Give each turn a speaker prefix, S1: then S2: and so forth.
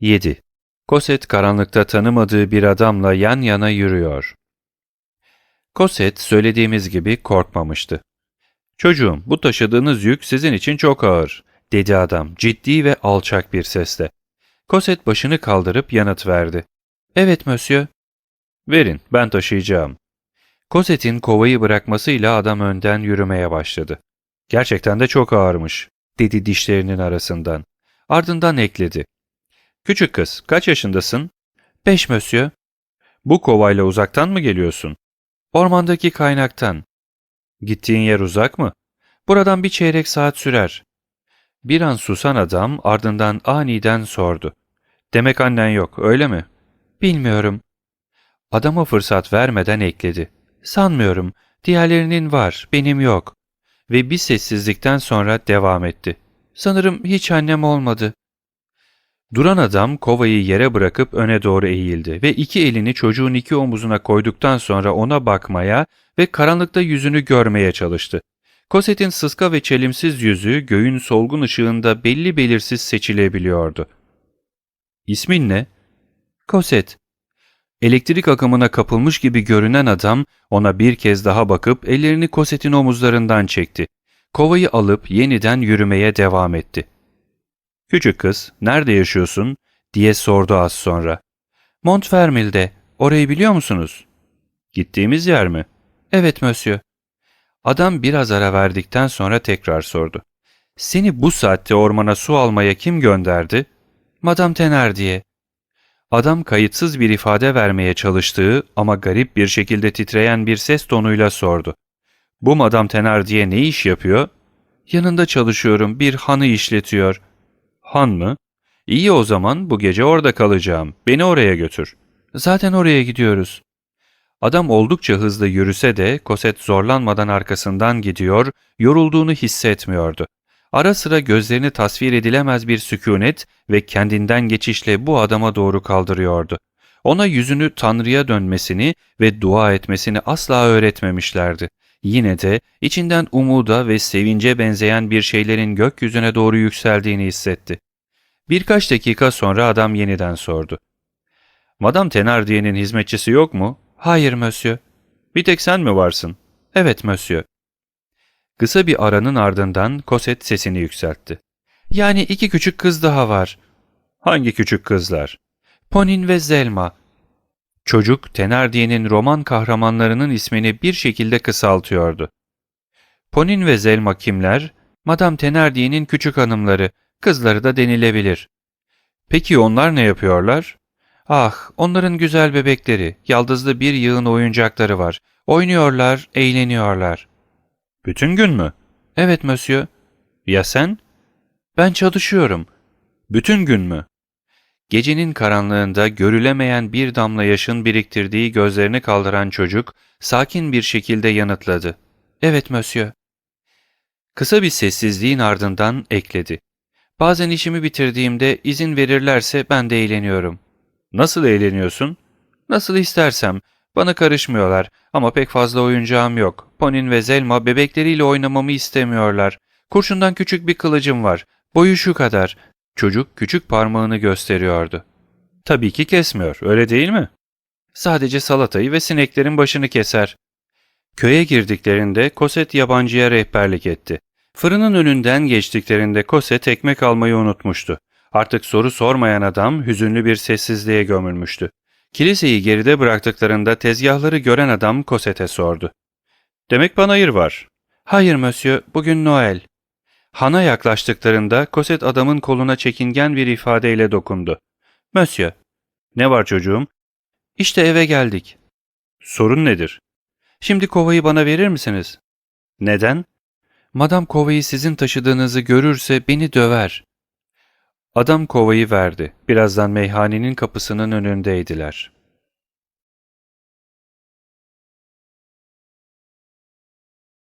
S1: 7. Koset karanlıkta tanımadığı bir adamla yan yana yürüyor. Koset söylediğimiz gibi korkmamıştı. Çocuğum bu taşıdığınız yük sizin için çok ağır, dedi adam ciddi ve alçak bir sesle. Koset başını kaldırıp yanıt verdi. Evet monsieur. Verin ben taşıyacağım. Koset'in kovayı bırakmasıyla adam önden yürümeye başladı. Gerçekten de çok ağırmış, dedi dişlerinin arasından. Ardından ekledi. Küçük kız, kaç yaşındasın? Beş monsieur. Bu kovayla uzaktan mı geliyorsun? Ormandaki kaynaktan. Gittiğin yer uzak mı? Buradan bir çeyrek saat sürer. Bir an susan adam ardından aniden sordu. Demek annen yok, öyle mi? Bilmiyorum. Adama fırsat vermeden ekledi. Sanmıyorum. Diğerlerinin var, benim yok. Ve bir sessizlikten sonra devam etti. Sanırım hiç annem olmadı. Duran adam kovayı yere bırakıp öne doğru eğildi ve iki elini çocuğun iki omuzuna koyduktan sonra ona bakmaya ve karanlıkta yüzünü görmeye çalıştı. Cosette'in sıska ve çelimsiz yüzü göğün solgun ışığında belli belirsiz seçilebiliyordu. İsmin ne? Cosette. Elektrik akımına kapılmış gibi görünen adam ona bir kez daha bakıp ellerini Cosette'in omuzlarından çekti. Kovayı alıp yeniden yürümeye devam etti. Küçük kız, nerede yaşıyorsun? diye sordu az sonra. Montfermil'de. Orayı biliyor musunuz? Gittiğimiz yer mi? Evet monsieur. Adam biraz ara verdikten sonra tekrar sordu. Seni bu saatte ormana su almaya kim gönderdi? Madame Thenardier. Adam kayıtsız bir ifade vermeye çalıştığı ama garip bir şekilde titreyen bir ses tonuyla sordu. Bu Madame Thenardier ne iş yapıyor? Yanında çalışıyorum, bir hanı işletiyor. Han mı? İyi o zaman bu gece orada kalacağım. Beni oraya götür. Zaten oraya gidiyoruz. Adam oldukça hızlı yürüse de Koset zorlanmadan arkasından gidiyor, yorulduğunu hissetmiyordu. Ara sıra gözlerini tasvir edilemez bir sükunet ve kendinden geçişle bu adama doğru kaldırıyordu. Ona yüzünü Tanrı'ya dönmesini ve dua etmesini asla öğretmemişlerdi. Yine de içinden umuda ve sevince benzeyen bir şeylerin gökyüzüne doğru yükseldiğini hissetti. Birkaç dakika sonra adam yeniden sordu. Madame Thenardier'in hizmetçisi yok mu? Hayır monsieur. Bir tek sen mi varsın? Evet monsieur. Kısa bir aranın ardından Cosette sesini yükseltti. Yani iki küçük kız daha var. Hangi küçük kızlar? Ponin ve Zelma. Çocuk Thenardier'in roman kahramanlarının ismini bir şekilde kısaltıyordu. Ponin ve Zelma kimler? Madame Thenardier'in küçük hanımları, kızları da denilebilir. Peki onlar ne yapıyorlar? Ah, onların güzel bebekleri, yaldızlı bir yığın oyuncakları var. Oynuyorlar, eğleniyorlar. Bütün gün mü? Evet monsieur. Ya sen? Ben çalışıyorum. Bütün gün mü? Gecenin karanlığında görülemeyen bir damla yaşın biriktirdiği gözlerini kaldıran çocuk sakin bir şekilde yanıtladı. Evet monsieur. Kısa bir sessizliğin ardından ekledi. Bazen işimi bitirdiğimde izin verirlerse ben de eğleniyorum. Nasıl eğleniyorsun? Nasıl istersem. Bana karışmıyorlar ama pek fazla oyuncağım yok. Ponin ve Zelma bebekleriyle oynamamı istemiyorlar. Kurşundan küçük bir kılıcım var. Boyu şu kadar. Çocuk küçük parmağını gösteriyordu. Tabii ki kesmiyor, öyle değil mi? Sadece salatayı ve sineklerin başını keser. Köye girdiklerinde Koset yabancıya rehberlik etti. Fırının önünden geçtiklerinde Koset ekmek almayı unutmuştu. Artık soru sormayan adam hüzünlü bir sessizliğe gömülmüştü. Kiliseyi geride bıraktıklarında tezgahları gören adam Koset'e sordu. Demek panayır var. Hayır monsieur, bugün Noel. Hana yaklaştıklarında Koset adamın koluna çekingen bir ifadeyle dokundu. Monsieur. Ne var çocuğum? İşte eve geldik. Sorun nedir? Şimdi kovayı bana verir misiniz? Neden? Madam kovayı sizin taşıdığınızı görürse beni döver. Adam kovayı verdi. Birazdan meyhanenin kapısının önündeydiler.